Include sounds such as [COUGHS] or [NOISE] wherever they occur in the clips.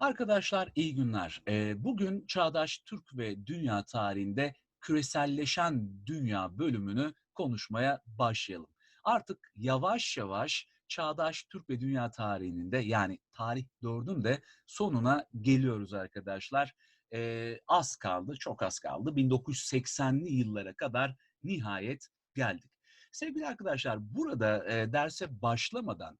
Arkadaşlar iyi günler. Bugün çağdaş Türk ve dünya tarihinde küreselleşen dünya bölümünü konuşmaya başlayalım. Artık yavaş yavaş çağdaş Türk ve dünya tarihinin de yani tarih dördün de sonuna geliyoruz arkadaşlar. Az kaldı, çok az kaldı. 1980'li yıllara kadar nihayet geldik. Sevgili arkadaşlar burada derse başlamadan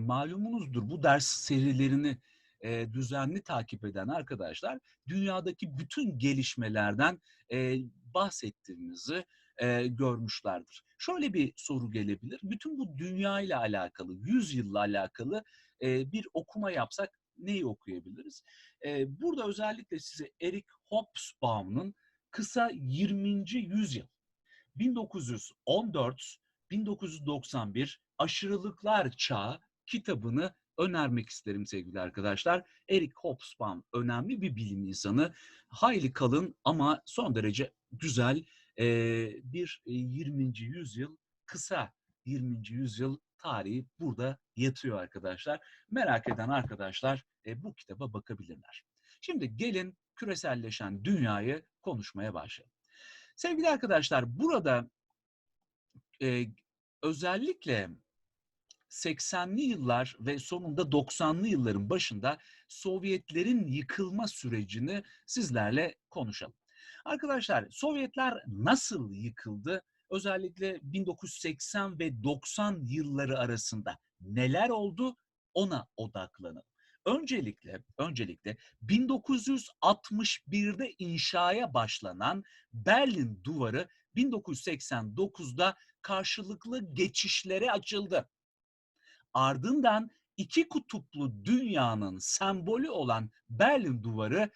malumunuzdur bu ders serilerini e, düzenli takip eden arkadaşlar dünyadaki bütün gelişmelerden e, bahsettiğimizi e, görmüşlerdir. Şöyle bir soru gelebilir. Bütün bu dünya ile alakalı, 100 yılla alakalı e, bir okuma yapsak neyi okuyabiliriz? E, burada özellikle size Eric Hobsbawm'ın kısa 20. yüzyıl 1914-1991 Aşırılıklar Çağı kitabını önermek isterim sevgili arkadaşlar. Eric Hobsbawm önemli bir bilim insanı. Hayli kalın ama son derece güzel bir 20. yüzyıl kısa 20. yüzyıl tarihi burada yatıyor arkadaşlar. Merak eden arkadaşlar bu kitaba bakabilirler. Şimdi gelin küreselleşen dünyayı konuşmaya başlayalım. Sevgili arkadaşlar burada e, özellikle 80'li yıllar ve sonunda 90'lı yılların başında Sovyetlerin yıkılma sürecini sizlerle konuşalım. Arkadaşlar Sovyetler nasıl yıkıldı? Özellikle 1980 ve 90 yılları arasında neler oldu? Ona odaklanalım. Öncelikle, öncelikle 1961'de inşaya başlanan Berlin Duvarı 1989'da karşılıklı geçişlere açıldı. Ardından iki kutuplu dünyanın sembolü olan Berlin Duvarı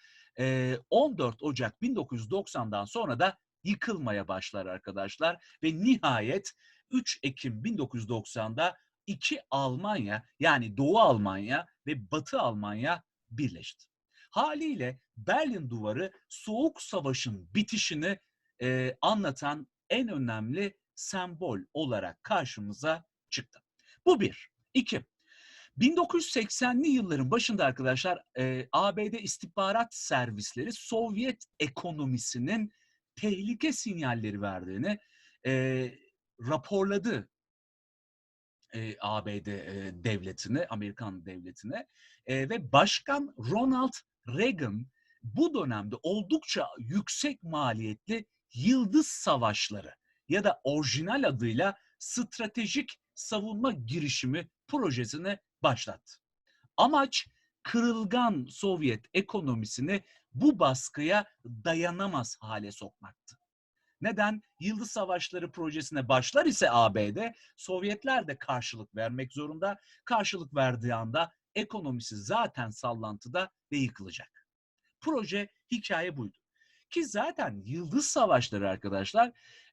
14 Ocak 1990'dan sonra da yıkılmaya başlar arkadaşlar ve nihayet 3 Ekim 1990'da iki Almanya yani Doğu Almanya ve Batı Almanya birleşti. Haliyle Berlin Duvarı Soğuk Savaş'ın bitişini e, anlatan en önemli sembol olarak karşımıza çıktı. Bu bir. İki, 1980'li yılların başında arkadaşlar e, ABD istihbarat servisleri Sovyet ekonomisinin tehlike sinyalleri verdiğini e, raporladı. E, ABD e, devletine, Amerikan devletine. E, ve Başkan Ronald Reagan bu dönemde oldukça yüksek maliyetli yıldız savaşları ya da orijinal adıyla stratejik savunma girişimi projesini başlattı. Amaç kırılgan Sovyet ekonomisini bu baskıya dayanamaz hale sokmaktı. Neden? Yıldız Savaşları projesine başlar ise ABD, Sovyetler de karşılık vermek zorunda. Karşılık verdiği anda ekonomisi zaten sallantıda ve yıkılacak. Proje hikaye buydu. Ki zaten Yıldız Savaşları arkadaşlar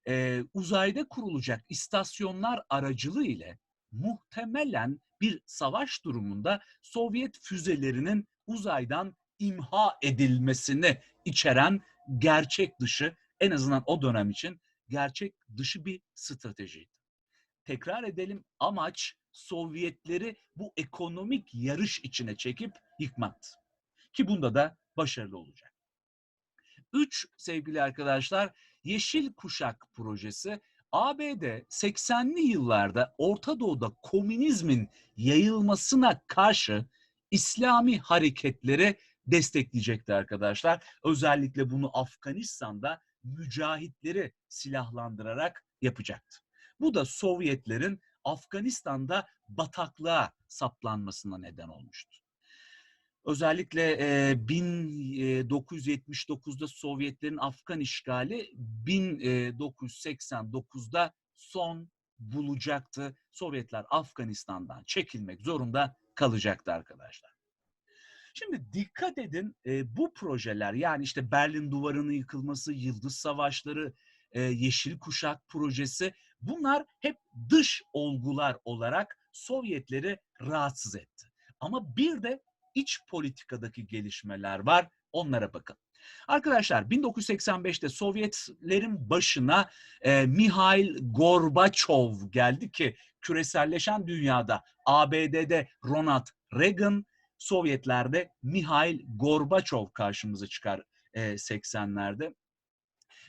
e, uzayda kurulacak istasyonlar aracılığı ile muhtemelen bir savaş durumunda Sovyet füzelerinin uzaydan imha edilmesini içeren gerçek dışı en azından o dönem için gerçek dışı bir stratejiydi. Tekrar edelim amaç Sovyetleri bu ekonomik yarış içine çekip yıkmaktı. Ki bunda da başarılı olacak. Üç sevgili arkadaşlar Yeşil Kuşak projesi ABD 80'li yıllarda Orta Doğu'da komünizmin yayılmasına karşı İslami hareketleri destekleyecekti arkadaşlar. Özellikle bunu Afganistan'da mücahitleri silahlandırarak yapacaktı. Bu da Sovyetlerin Afganistan'da bataklığa saplanmasına neden olmuştu. Özellikle e, 1979'da Sovyetlerin Afgan işgali 1989'da son bulacaktı. Sovyetler Afganistan'dan çekilmek zorunda kalacaktı arkadaşlar. Şimdi dikkat edin bu projeler yani işte Berlin Duvarı'nın yıkılması, Yıldız Savaşları, Yeşil Kuşak projesi bunlar hep dış olgular olarak Sovyetleri rahatsız etti. Ama bir de iç politikadaki gelişmeler var. Onlara bakın. Arkadaşlar 1985'te Sovyetlerin başına e, Mihail Gorbaçov geldi ki küreselleşen dünyada ABD'de Ronald Reagan, Sovyetlerde Mihail Gorbaçov karşımıza çıkar e, 80'lerde.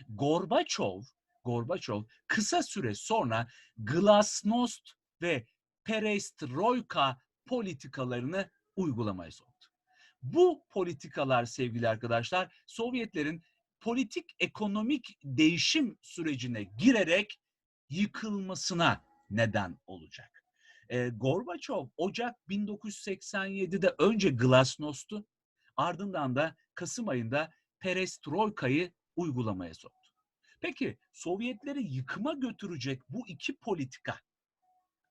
Gorbaçov, Gorbaçov kısa süre sonra glasnost ve perestroika politikalarını uygulamaya soktu. Bu politikalar sevgili arkadaşlar Sovyetlerin politik ekonomik değişim sürecine girerek yıkılmasına neden olacak. E, Gorbaçov Ocak 1987'de önce Glasnost'u ardından da Kasım ayında Perestroika'yı uygulamaya soktu. Peki Sovyetleri yıkıma götürecek bu iki politika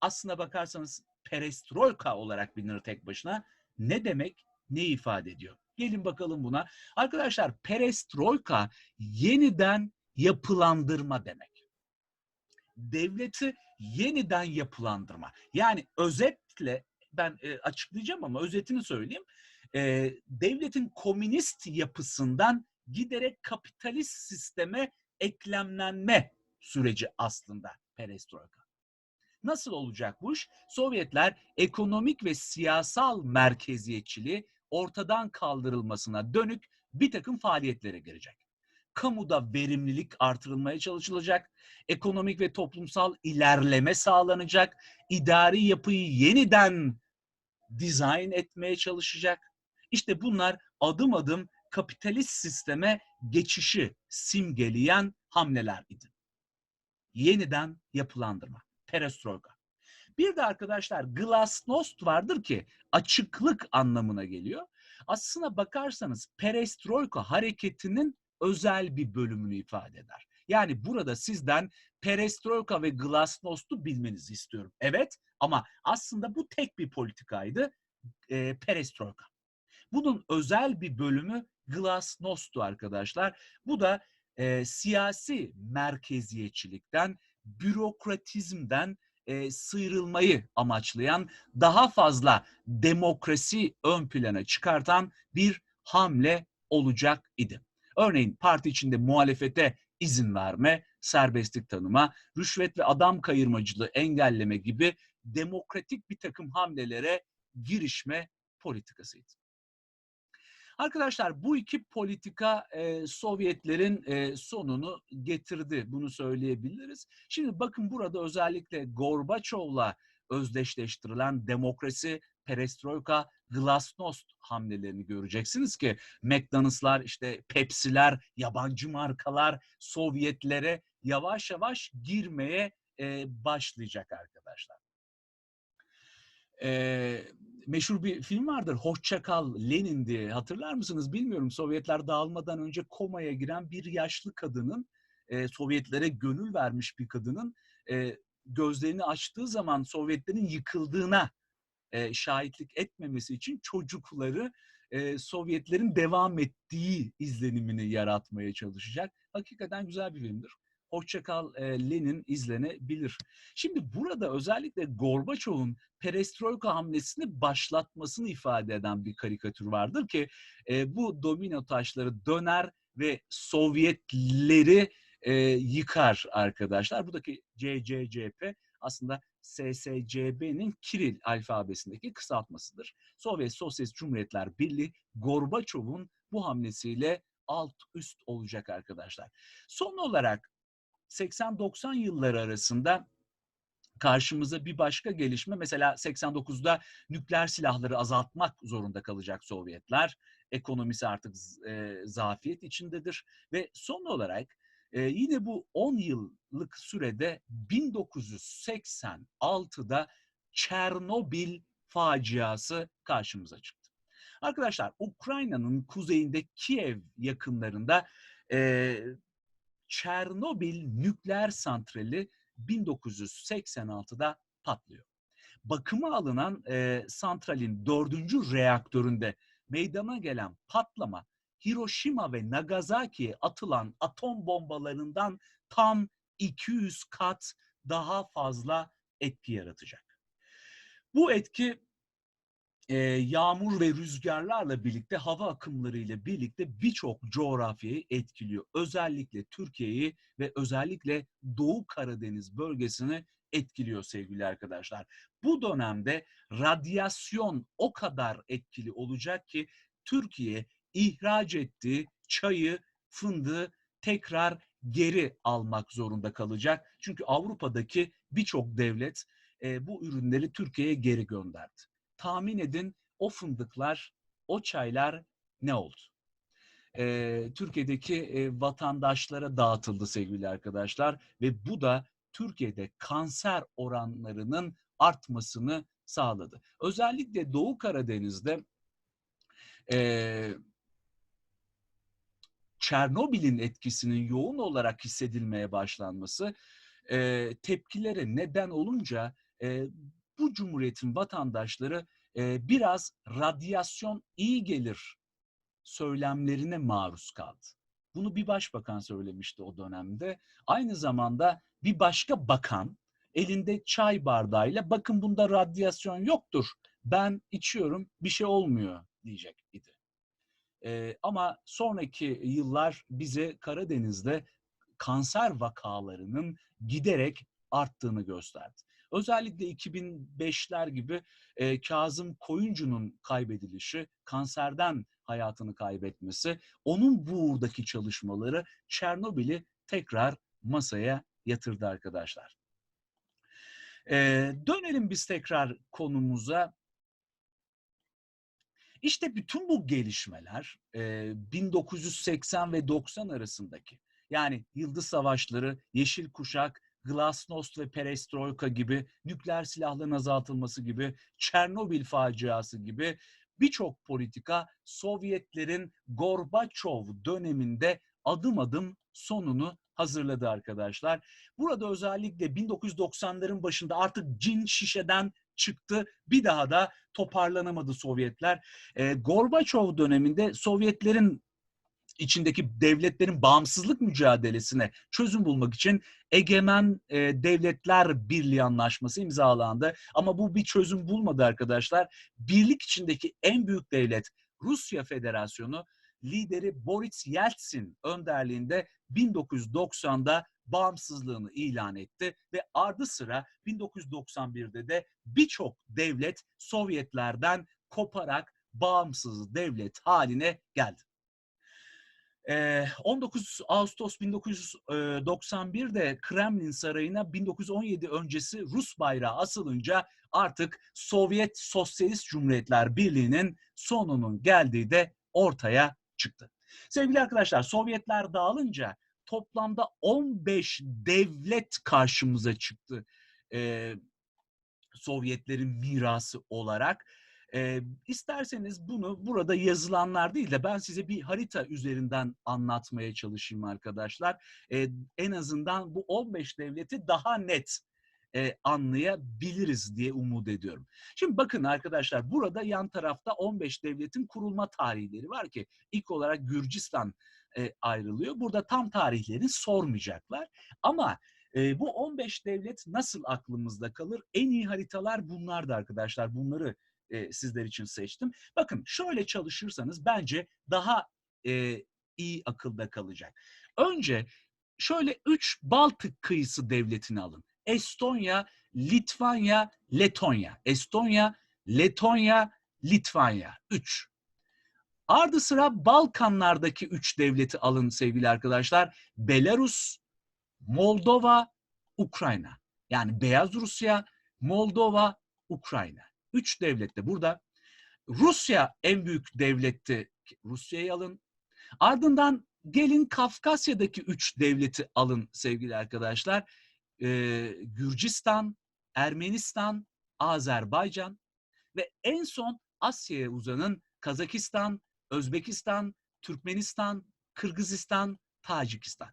aslına bakarsanız Perestroika olarak bilinir tek başına ne demek, ne ifade ediyor? Gelin bakalım buna. Arkadaşlar perestroika yeniden yapılandırma demek. Devleti yeniden yapılandırma. Yani özetle ben e, açıklayacağım ama özetini söyleyeyim. E, devletin komünist yapısından giderek kapitalist sisteme eklemlenme süreci aslında perestroika. Nasıl olacak bu iş? Sovyetler ekonomik ve siyasal merkeziyetçiliği ortadan kaldırılmasına dönük bir takım faaliyetlere girecek. Kamuda verimlilik artırılmaya çalışılacak, ekonomik ve toplumsal ilerleme sağlanacak, idari yapıyı yeniden dizayn etmeye çalışacak. İşte bunlar adım adım kapitalist sisteme geçişi simgeleyen hamleler idi. Yeniden yapılandırma, perestroika. Bir de arkadaşlar glasnost vardır ki açıklık anlamına geliyor. Aslına bakarsanız perestroika hareketinin özel bir bölümünü ifade eder. Yani burada sizden perestroika ve glasnost'u bilmenizi istiyorum. Evet ama aslında bu tek bir politikaydı e, perestroika. Bunun özel bir bölümü glasnost'tu arkadaşlar. Bu da e, siyasi merkeziyetçilikten, bürokratizmden e, sıyrılmayı amaçlayan, daha fazla demokrasi ön plana çıkartan bir hamle olacak idi. Örneğin parti içinde muhalefete izin verme, serbestlik tanıma, rüşvet ve adam kayırmacılığı engelleme gibi demokratik bir takım hamlelere girişme politikasıydı. Arkadaşlar bu iki politika e, Sovyetlerin e, sonunu getirdi. Bunu söyleyebiliriz. Şimdi bakın burada özellikle Gorbaçov'la özdeşleştirilen demokrasi, perestroika, glasnost hamlelerini göreceksiniz ki McDonald'slar, işte Pepsi'ler, yabancı markalar Sovyetlere yavaş yavaş girmeye e, başlayacak arkadaşlar. E, meşhur bir film vardır. Hoşça kal Lenin diye. Hatırlar mısınız bilmiyorum. Sovyetler dağılmadan önce komaya giren bir yaşlı kadının e, Sovyetlere gönül vermiş bir kadının e, gözlerini açtığı zaman Sovyetlerin yıkıldığına e, şahitlik etmemesi için çocukları e, Sovyetlerin devam ettiği izlenimini yaratmaya çalışacak. Hakikaten güzel bir filmdir. Hoşçakal e, Lenin izlenebilir. Şimdi burada özellikle Gorbaçov'un perestroika hamlesini başlatmasını ifade eden bir karikatür vardır ki e, bu domino taşları döner ve Sovyetleri e, yıkar arkadaşlar. Buradaki CCCP aslında SSCB'nin Kiril alfabesindeki kısaltmasıdır. Sovyet Sosyalist Cumhuriyetler Birliği Gorbaçov'un bu hamlesiyle alt üst olacak arkadaşlar. Son olarak 80-90 yılları arasında karşımıza bir başka gelişme mesela 89'da nükleer silahları azaltmak zorunda kalacak Sovyetler. Ekonomisi artık e, zafiyet içindedir ve son olarak e, yine bu 10 yıllık sürede 1986'da Çernobil faciası karşımıza çıktı. Arkadaşlar Ukrayna'nın kuzeyinde Kiev yakınlarında e, Çernobil nükleer santrali 1986'da patlıyor. Bakıma alınan e, santralin dördüncü reaktöründe meydana gelen patlama Hiroşima ve Nagasaki'ye atılan atom bombalarından tam 200 kat daha fazla etki yaratacak. Bu etki e, yağmur ve rüzgarlarla birlikte hava akımları ile birlikte birçok coğrafyayı etkiliyor. Özellikle Türkiye'yi ve özellikle Doğu Karadeniz bölgesini etkiliyor sevgili arkadaşlar. Bu dönemde radyasyon o kadar etkili olacak ki Türkiye ihraç ettiği çayı, fındığı tekrar geri almak zorunda kalacak. Çünkü Avrupa'daki birçok devlet e, bu ürünleri Türkiye'ye geri gönderdi. Tahmin edin o fındıklar, o çaylar ne oldu? E, Türkiye'deki e, vatandaşlara dağıtıldı sevgili arkadaşlar ve bu da Türkiye'de kanser oranlarının artmasını sağladı. Özellikle Doğu Karadeniz'de e, Çernobil'in etkisinin yoğun olarak hissedilmeye başlanması e, tepkilere neden olunca e, bu cumhuriyetin vatandaşları e, biraz radyasyon iyi gelir söylemlerine maruz kaldı. Bunu bir başbakan söylemişti o dönemde. Aynı zamanda bir başka bakan elinde çay bardağıyla bakın bunda radyasyon yoktur. Ben içiyorum bir şey olmuyor diyecek idi. Ee, ama sonraki yıllar bize Karadeniz'de kanser vakalarının giderek arttığını gösterdi. Özellikle 2005'ler gibi e, Kazım Koyuncu'nun kaybedilişi, kanserden hayatını kaybetmesi, onun bu uğurdaki çalışmaları Çernobil'i tekrar masaya yatırdı arkadaşlar. E, dönelim biz tekrar konumuza. İşte bütün bu gelişmeler e, 1980 ve 90 arasındaki yani Yıldız Savaşları, Yeşil Kuşak, Glasnost ve Perestroika gibi, nükleer silahların azaltılması gibi, Çernobil faciası gibi birçok politika Sovyetlerin Gorbaçov döneminde adım adım sonunu hazırladı arkadaşlar. Burada özellikle 1990'ların başında artık cin şişeden çıktı. Bir daha da toparlanamadı Sovyetler. E, Gorbaçov döneminde Sovyetlerin içindeki devletlerin bağımsızlık mücadelesine çözüm bulmak için Egemen e, Devletler Birliği Anlaşması imzalandı. Ama bu bir çözüm bulmadı arkadaşlar. Birlik içindeki en büyük devlet Rusya Federasyonu lideri Boris Yeltsin önderliğinde 1990'da bağımsızlığını ilan etti ve ardı sıra 1991'de de birçok devlet Sovyetlerden koparak bağımsız devlet haline geldi. 19 Ağustos 1991'de Kremlin Sarayı'na 1917 öncesi Rus bayrağı asılınca artık Sovyet Sosyalist Cumhuriyetler Birliği'nin sonunun geldiği de ortaya çıktı. Sevgili arkadaşlar Sovyetler dağılınca toplamda 15 devlet karşımıza çıktı. Ee, Sovyetlerin mirası olarak. E, isterseniz bunu burada yazılanlar değil de ben size bir harita üzerinden anlatmaya çalışayım arkadaşlar. E, en azından bu 15 devleti daha net e, anlayabiliriz diye umut ediyorum. Şimdi bakın arkadaşlar burada yan tarafta 15 devletin kurulma tarihleri var ki ilk olarak Gürcistan e, ayrılıyor. Burada tam tarihlerini sormayacaklar ama e, bu 15 devlet nasıl aklımızda kalır? En iyi haritalar bunlardı arkadaşlar. Bunları e, sizler için seçtim. Bakın şöyle çalışırsanız bence daha e, iyi akılda kalacak. Önce şöyle üç Baltık kıyısı devletini alın. Estonya, Litvanya, Letonya. Estonya, Letonya, Litvanya. Üç. Ardı sıra Balkanlardaki üç devleti alın sevgili arkadaşlar. Belarus, Moldova, Ukrayna. Yani Beyaz Rusya, Moldova, Ukrayna. Üç devlette burada. Rusya en büyük devletti. Rusya'yı alın. Ardından gelin Kafkasya'daki üç devleti alın sevgili arkadaşlar. Ee, Gürcistan, Ermenistan, Azerbaycan ve en son Asya'ya uzanın Kazakistan, Özbekistan, Türkmenistan, Kırgızistan, Tacikistan.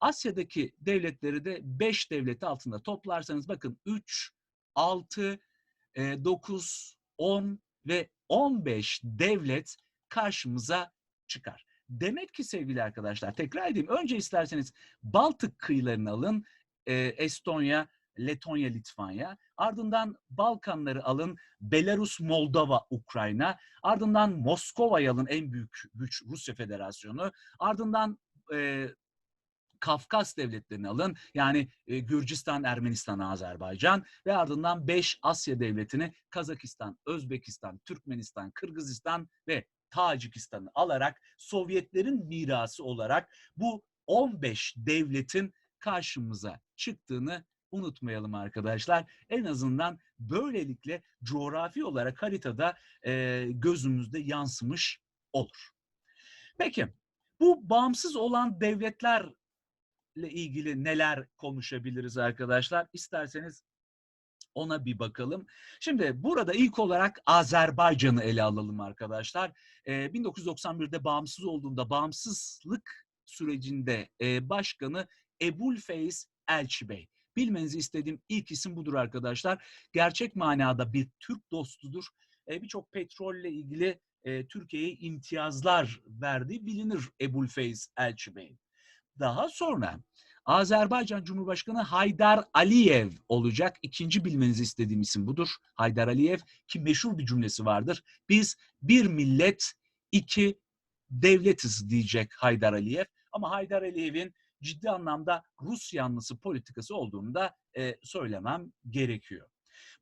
Asya'daki devletleri de 5 devleti altında toplarsanız bakın 3, 6, 9, 10 ve 15 devlet karşımıza çıkar. Demek ki sevgili arkadaşlar tekrar edeyim. Önce isterseniz Baltık kıyılarını alın. Estonya, Letonya, Litvanya. Ardından Balkanları alın. Belarus, Moldova, Ukrayna. Ardından Moskova'yı alın en büyük güç Rusya Federasyonu. Ardından e, Kafkas devletlerini alın. Yani e, Gürcistan, Ermenistan, Azerbaycan ve ardından 5 Asya devletini Kazakistan, Özbekistan, Türkmenistan, Kırgızistan ve Tacikistan'ı alarak Sovyetlerin mirası olarak bu 15 devletin karşımıza çıktığını unutmayalım arkadaşlar. En azından böylelikle coğrafi olarak haritada e, gözümüzde yansımış olur. Peki bu bağımsız olan devletlerle ilgili neler konuşabiliriz arkadaşlar? İsterseniz ona bir bakalım. Şimdi burada ilk olarak Azerbaycan'ı ele alalım arkadaşlar. Ee, 1991'de bağımsız olduğunda bağımsızlık sürecinde e, başkanı Ebulfeyiz Elçi Bey. Bilmenizi istediğim ilk isim budur arkadaşlar. Gerçek manada bir Türk dostudur. E, Birçok petrolle ilgili e, Türkiye'ye imtiyazlar verdiği bilinir Ebulfeyiz Elçi Bey. Daha sonra Azerbaycan Cumhurbaşkanı Haydar Aliyev olacak. İkinci bilmenizi istediğim isim budur. Haydar Aliyev ki meşhur bir cümlesi vardır. Biz bir millet, iki devletiz diyecek Haydar Aliyev. Ama Haydar Aliyev'in ciddi anlamda Rus yanlısı politikası olduğunu da e, söylemem gerekiyor.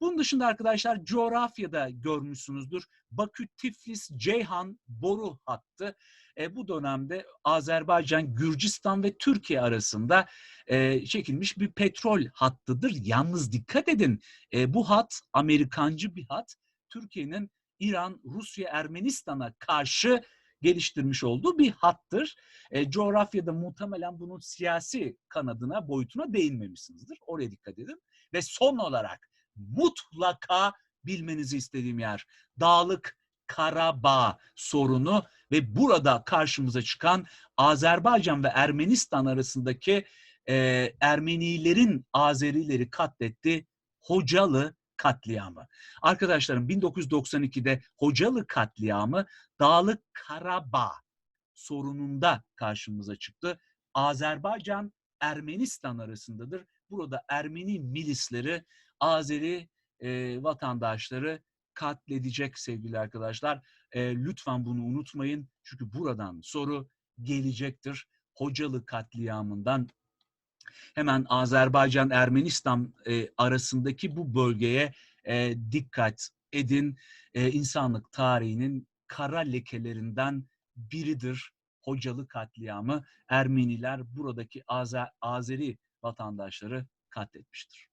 Bunun dışında arkadaşlar coğrafyada görmüşsünüzdür. Bakü, Tiflis, Ceyhan boru hattı. E, bu dönemde Azerbaycan, Gürcistan ve Türkiye arasında e, çekilmiş bir petrol hattıdır. Yalnız dikkat edin e, bu hat Amerikancı bir hat. Türkiye'nin İran, Rusya, Ermenistan'a karşı geliştirmiş olduğu bir hattır. E, coğrafyada muhtemelen bunun siyasi kanadına, boyutuna değinmemişsinizdir. Oraya dikkat edin. Ve son olarak mutlaka bilmenizi istediğim yer Dağlık Karabağ sorunu ve burada karşımıza çıkan Azerbaycan ve Ermenistan arasındaki e, Ermenilerin Azerileri katletti Hocalı katliamı. Arkadaşlarım 1992'de Hocalı katliamı Dağlık Karabağ sorununda karşımıza çıktı. Azerbaycan Ermenistan arasındadır. Burada Ermeni milisleri Azeri e, vatandaşları katledecek sevgili arkadaşlar. E, lütfen bunu unutmayın. Çünkü buradan soru gelecektir. Hocalı katliamından hemen Azerbaycan-Ermenistan e, arasındaki bu bölgeye e, dikkat edin. E, insanlık tarihinin kara lekelerinden biridir Hocalı katliamı. Ermeniler buradaki Azer, Azeri vatandaşları katletmiştir.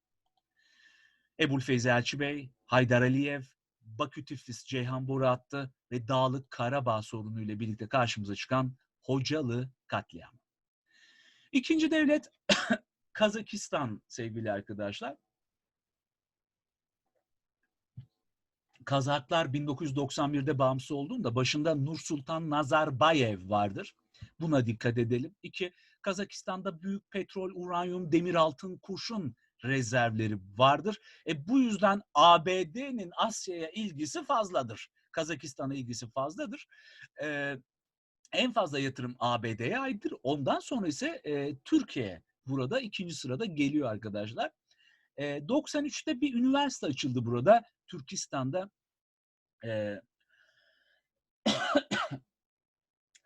Ebul Feyzi Elçi Bey, Haydar Aliyev, Bakü Tiflis Ceyhan Boru attı ve Dağlık Karabağ sorunuyla birlikte karşımıza çıkan Hocalı katliamı. İkinci devlet [COUGHS] Kazakistan sevgili arkadaşlar. Kazaklar 1991'de bağımsız olduğunda başında Nursultan Nazarbayev vardır. Buna dikkat edelim. İki, Kazakistan'da büyük petrol, uranyum, demir, altın, kurşun rezervleri vardır. E, bu yüzden ABD'nin Asya'ya ilgisi fazladır. Kazakistan'a ilgisi fazladır. E, en fazla yatırım ABD'ye aittir. Ondan sonra ise e, Türkiye burada ikinci sırada geliyor arkadaşlar. E, 93'te bir üniversite açıldı burada. Türkistan'da e, [COUGHS]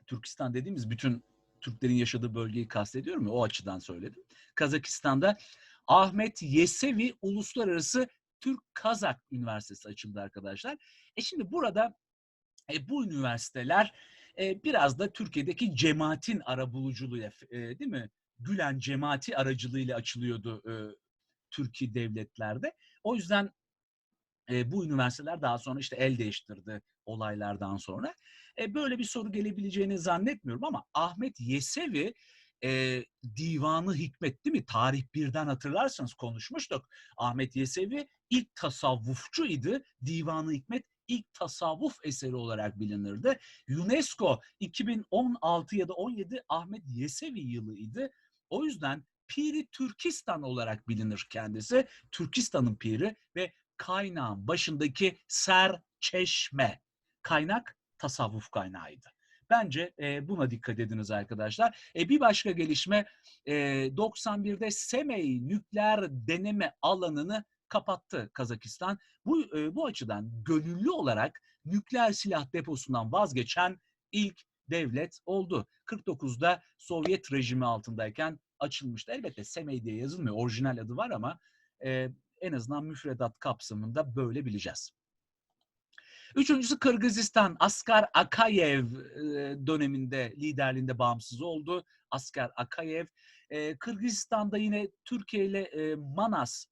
Türkistan dediğimiz bütün Türklerin yaşadığı bölgeyi kastediyorum ya o açıdan söyledim. Kazakistan'da Ahmet Yesevi Uluslararası Türk-Kazak Üniversitesi açıldı arkadaşlar. E şimdi burada e, bu üniversiteler e, biraz da Türkiye'deki cemaatin arabuluculuğuyla e, değil mi? Gülen cemaati aracılığıyla açılıyordu e, Türkiye devletlerde. O yüzden e, bu üniversiteler daha sonra işte el değiştirdi olaylardan sonra. E, böyle bir soru gelebileceğini zannetmiyorum ama Ahmet Yesevi e, Divanı Hikmet değil mi? Tarih birden hatırlarsanız konuşmuştuk. Ahmet Yesevi ilk tasavvufçu idi. Divanı Hikmet ilk tasavvuf eseri olarak bilinirdi. UNESCO 2016 ya da 17 Ahmet Yesevi yılıydı. O yüzden Piri Türkistan olarak bilinir kendisi. Türkistan'ın piri ve kaynağın başındaki ser çeşme. Kaynak tasavvuf kaynağıydı. Bence e, buna dikkat ediniz arkadaşlar. E, bir başka gelişme e, 91'de Semey nükleer deneme alanını kapattı Kazakistan. Bu e, bu açıdan gönüllü olarak nükleer silah deposundan vazgeçen ilk devlet oldu. 49'da Sovyet rejimi altındayken açılmıştı. Elbette Semey diye yazılmıyor. Orijinal adı var ama e, en azından müfredat kapsamında böyle bileceğiz. Üçüncüsü Kırgızistan. Askar Akayev döneminde liderliğinde bağımsız oldu. Askar Akayev. Kırgızistan'da yine Türkiye ile Manas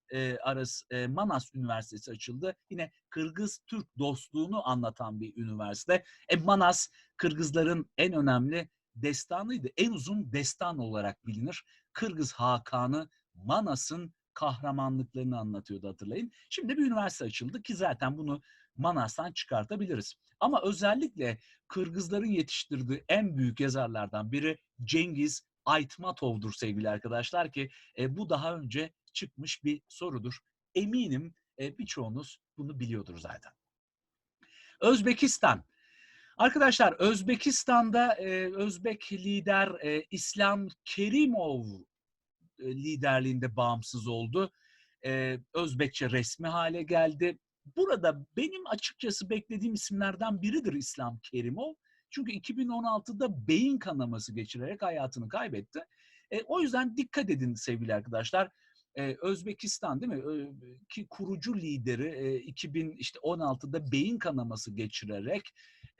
arası Manas Üniversitesi açıldı. Yine Kırgız-Türk dostluğunu anlatan bir üniversite. E, Manas Kırgızların en önemli destanıydı. En uzun destan olarak bilinir. Kırgız Hakan'ı Manas'ın kahramanlıklarını anlatıyordu hatırlayın. Şimdi bir üniversite açıldı ki zaten bunu Manas'tan çıkartabiliriz. Ama özellikle Kırgızların yetiştirdiği en büyük yazarlardan biri Cengiz Aytmatov'dur sevgili arkadaşlar ki e, bu daha önce çıkmış bir sorudur. Eminim e, birçoğunuz bunu biliyordur zaten. Özbekistan. Arkadaşlar Özbekistan'da e, Özbek lider e, İslam Kerimov liderliğinde bağımsız oldu. E, Özbekçe resmi hale geldi. Burada benim açıkçası beklediğim isimlerden biridir İslam Kerimov. Çünkü 2016'da beyin kanaması geçirerek hayatını kaybetti. E, o yüzden dikkat edin sevgili arkadaşlar. Ee, Özbekistan değil mi? Ee, ki kurucu lideri e, 2016'da beyin kanaması geçirerek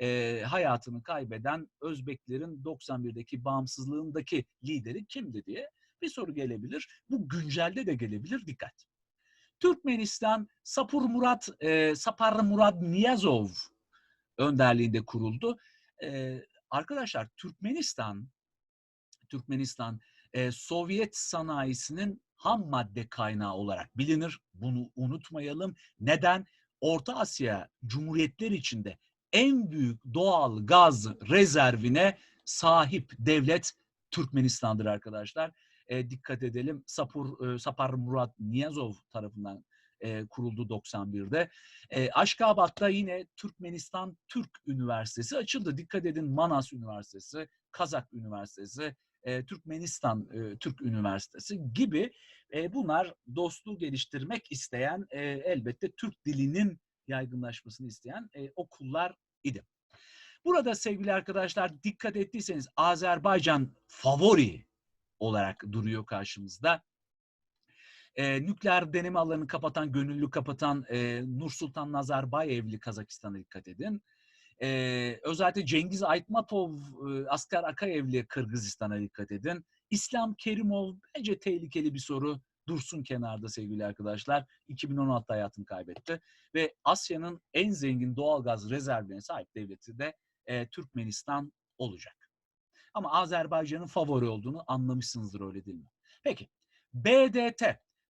e, hayatını kaybeden Özbeklerin 91'deki bağımsızlığındaki lideri kimdi diye bir soru gelebilir. Bu güncelde de gelebilir. Dikkat. Türkmenistan Sapur Murat e, Sapar Murat Niyazov önderliğinde kuruldu. E, arkadaşlar Türkmenistan Türkmenistan e, Sovyet sanayisinin ham madde kaynağı olarak bilinir. Bunu unutmayalım. Neden? Orta Asya Cumhuriyetler içinde en büyük doğal gaz rezervine sahip devlet Türkmenistan'dır arkadaşlar. E, dikkat edelim. Sapur, e, Sapar Murat Niyazov tarafından e, kuruldu 91'de. E, Aşkabat'ta yine Türkmenistan Türk Üniversitesi açıldı. Dikkat edin Manas Üniversitesi, Kazak Üniversitesi, e, Türkmenistan e, Türk Üniversitesi gibi e, bunlar dostluğu geliştirmek isteyen e, elbette Türk dilinin yaygınlaşmasını isteyen e, okullar idi. Burada sevgili arkadaşlar dikkat ettiyseniz Azerbaycan favori olarak duruyor karşımızda. E, nükleer deneme alanını kapatan, gönüllü kapatan e, Nursultan Nazarbayevli Kazakistan'a dikkat edin. Ee, özellikle Cengiz Aytmatov, e, Asker Akayevli Kırgızistan'a dikkat edin. İslam Kerimov bence tehlikeli bir soru. Dursun kenarda sevgili arkadaşlar. 2016'da hayatını kaybetti. Ve Asya'nın en zengin doğalgaz rezervlerine sahip devleti de e, Türkmenistan olacak. Ama Azerbaycan'ın favori olduğunu anlamışsınızdır öyle değil mi? Peki. BDT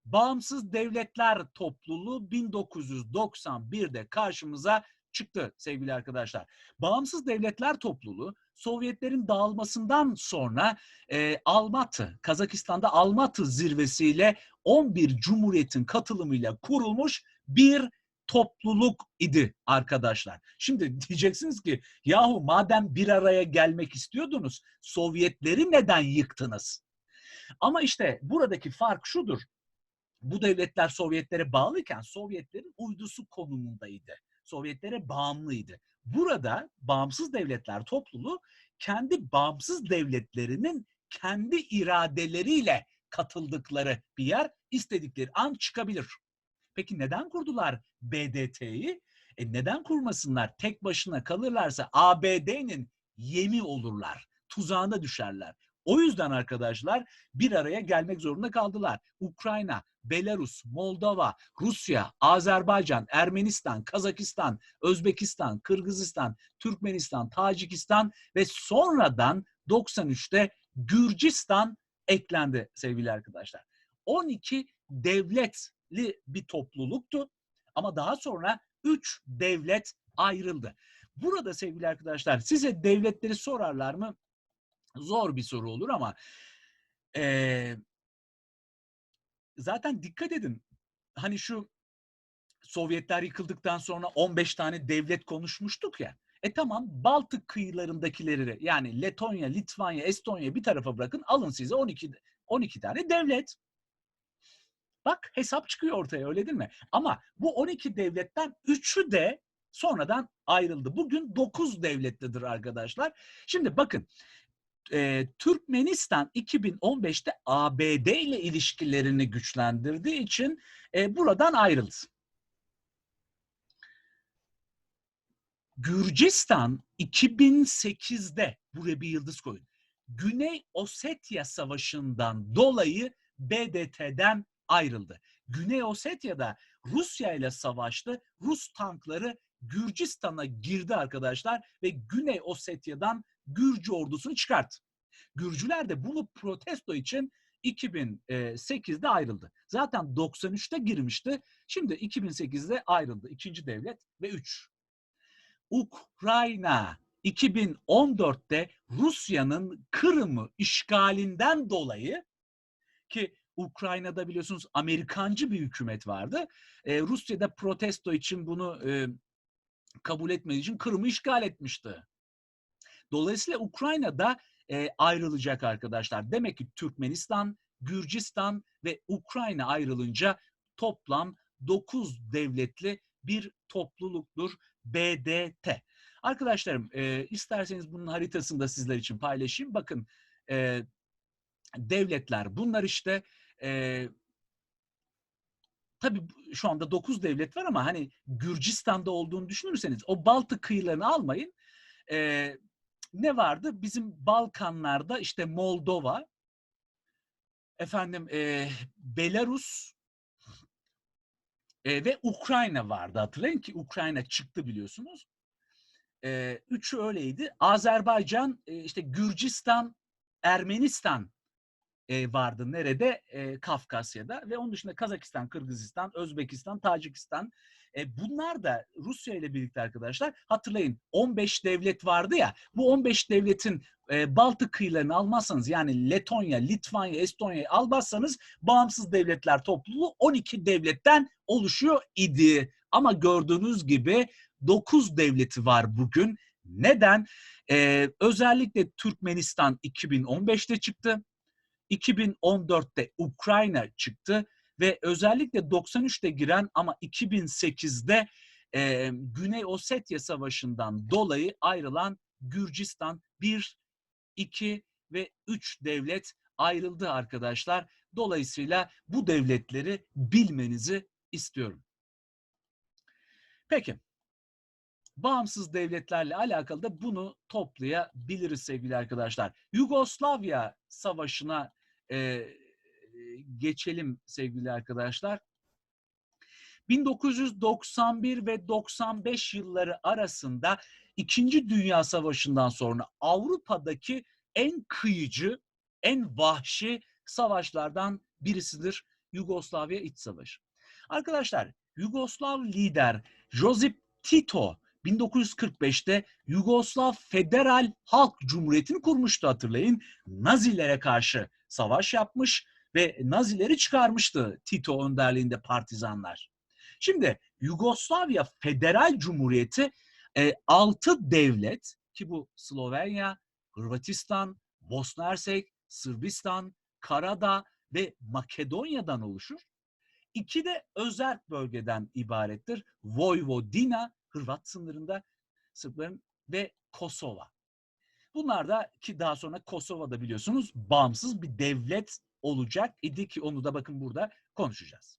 Bağımsız Devletler Topluluğu 1991'de karşımıza çıktı sevgili arkadaşlar. Bağımsız Devletler Topluluğu Sovyetlerin dağılmasından sonra e, Almatı, Kazakistan'da Almatı zirvesiyle 11 cumhuriyetin katılımıyla kurulmuş bir topluluk idi arkadaşlar. Şimdi [LAUGHS] diyeceksiniz ki yahu madem bir araya gelmek istiyordunuz Sovyetleri neden yıktınız? Ama işte buradaki fark şudur. Bu devletler Sovyetlere bağlıyken Sovyetlerin uydusu konumundaydı. Sovyetlere bağımlıydı. Burada bağımsız devletler topluluğu kendi bağımsız devletlerinin kendi iradeleriyle katıldıkları bir yer istedikleri an çıkabilir. Peki neden kurdular BDT'yi? E neden kurmasınlar? Tek başına kalırlarsa ABD'nin yemi olurlar. Tuzağına düşerler. O yüzden arkadaşlar bir araya gelmek zorunda kaldılar. Ukrayna, Belarus, Moldova, Rusya, Azerbaycan, Ermenistan, Kazakistan, Özbekistan, Kırgızistan, Türkmenistan, Tacikistan ve sonradan 93'te Gürcistan eklendi sevgili arkadaşlar. 12 devletli bir topluluktu ama daha sonra 3 devlet ayrıldı. Burada sevgili arkadaşlar size devletleri sorarlar mı? Zor bir soru olur ama e, zaten dikkat edin. Hani şu Sovyetler yıkıldıktan sonra 15 tane devlet konuşmuştuk ya. E tamam Baltık kıyılarındakileri yani Letonya, Litvanya, Estonya bir tarafa bırakın alın size 12 12 tane devlet. Bak hesap çıkıyor ortaya öyle değil mi? Ama bu 12 devletten 3'ü de sonradan ayrıldı. Bugün 9 devletlidir arkadaşlar. Şimdi bakın e, Türkmenistan 2015'te ABD ile ilişkilerini güçlendirdiği için e, buradan ayrıldı. Gürcistan 2008'de buraya bir yıldız koyun. Güney Ossetya Savaşı'ndan dolayı BDT'den ayrıldı. Güney Ossetya'da Rusya ile savaştı. Rus tankları Gürcistan'a girdi arkadaşlar ve Güney Ossetya'dan Gürcü ordusunu çıkarttı. Gürcüler de bunu protesto için 2008'de ayrıldı. Zaten 93'te girmişti. Şimdi 2008'de ayrıldı. İkinci devlet ve 3. Ukrayna 2014'te Rusya'nın Kırım'ı işgalinden dolayı ki Ukrayna'da biliyorsunuz Amerikancı bir hükümet vardı. Ee, Rusya'da protesto için bunu e, kabul etmediği için Kırım'ı işgal etmişti. Dolayısıyla Ukrayna'da e, ayrılacak arkadaşlar. Demek ki Türkmenistan, Gürcistan ve Ukrayna ayrılınca toplam 9 devletli bir topluluktur BDT. Arkadaşlarım e, isterseniz bunun haritasını da sizler için paylaşayım. Bakın e, devletler bunlar işte e, tabii şu anda 9 devlet var ama hani Gürcistan'da olduğunu düşünürseniz o Baltık kıyılarını almayın. E, ne vardı? Bizim Balkanlarda işte Moldova, efendim e, Belarus e, ve Ukrayna vardı. Hatırlayın ki Ukrayna çıktı biliyorsunuz. E, üçü öyleydi. Azerbaycan, e, işte Gürcistan, Ermenistan vardı. Nerede? Kafkasya'da ve onun dışında Kazakistan, Kırgızistan, Özbekistan, Tacikistan. Bunlar da Rusya ile birlikte arkadaşlar hatırlayın 15 devlet vardı ya bu 15 devletin Baltık kıyılarını almazsanız yani Letonya, Litvanya, Estonya'yı almazsanız bağımsız devletler topluluğu 12 devletten oluşuyor idi. Ama gördüğünüz gibi 9 devleti var bugün. Neden? Ee, özellikle Türkmenistan 2015'te çıktı. 2014'te Ukrayna çıktı ve özellikle 93'te giren ama 2008'de e, Güney Ossetya Savaşı'ndan dolayı ayrılan Gürcistan 1, 2 ve 3 devlet ayrıldı arkadaşlar. Dolayısıyla bu devletleri bilmenizi istiyorum. Peki. Bağımsız devletlerle alakalı da bunu toplayabiliriz sevgili arkadaşlar. Yugoslavya Savaşı'na e, geçelim sevgili arkadaşlar. 1991 ve 95 yılları arasında İkinci Dünya Savaşı'ndan sonra Avrupa'daki en kıyıcı, en vahşi savaşlardan birisidir Yugoslavya İç Savaşı. Arkadaşlar Yugoslav lider Josip Tito 1945'te Yugoslav Federal Halk Cumhuriyeti'ni kurmuştu hatırlayın. Nazilere karşı savaş yapmış ve Nazileri çıkarmıştı Tito önderliğinde partizanlar. Şimdi Yugoslavya Federal Cumhuriyeti e, 6 devlet ki bu Slovenya, Hırvatistan, Bosna Hersek, Sırbistan, Karadağ ve Makedonya'dan oluşur. İki de özerk bölgeden ibarettir. Vojvodina, Hırvat sınırında Sırpların ve Kosova. Bunlar da ki daha sonra Kosova'da biliyorsunuz bağımsız bir devlet olacak idi ki onu da bakın burada konuşacağız.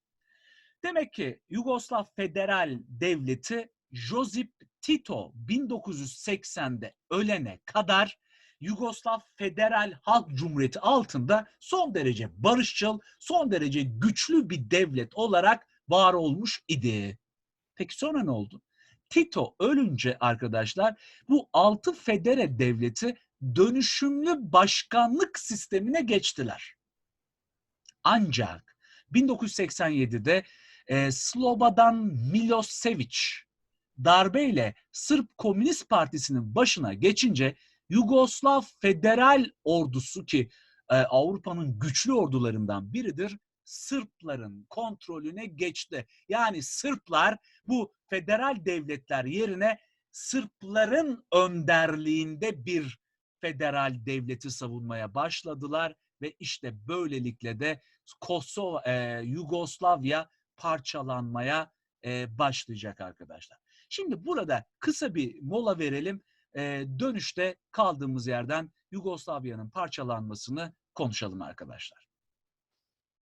Demek ki Yugoslav Federal Devleti Josip Tito 1980'de ölene kadar Yugoslav Federal Halk Cumhuriyeti altında son derece barışçıl, son derece güçlü bir devlet olarak var olmuş idi. Peki sonra ne oldu? Tito ölünce arkadaşlar bu altı federe devleti dönüşümlü başkanlık sistemine geçtiler. Ancak 1987'de e, Slobodan Milosevic darbeyle Sırp Komünist Partisi'nin başına geçince Yugoslav Federal Ordusu ki e, Avrupa'nın güçlü ordularından biridir. Sırpların kontrolüne geçti. Yani Sırplar bu federal devletler yerine Sırpların önderliğinde bir federal devleti savunmaya başladılar ve işte böylelikle de Kosova, e, Yugoslavya parçalanmaya e, başlayacak arkadaşlar. Şimdi burada kısa bir mola verelim. E, dönüşte kaldığımız yerden Yugoslavya'nın parçalanmasını konuşalım arkadaşlar.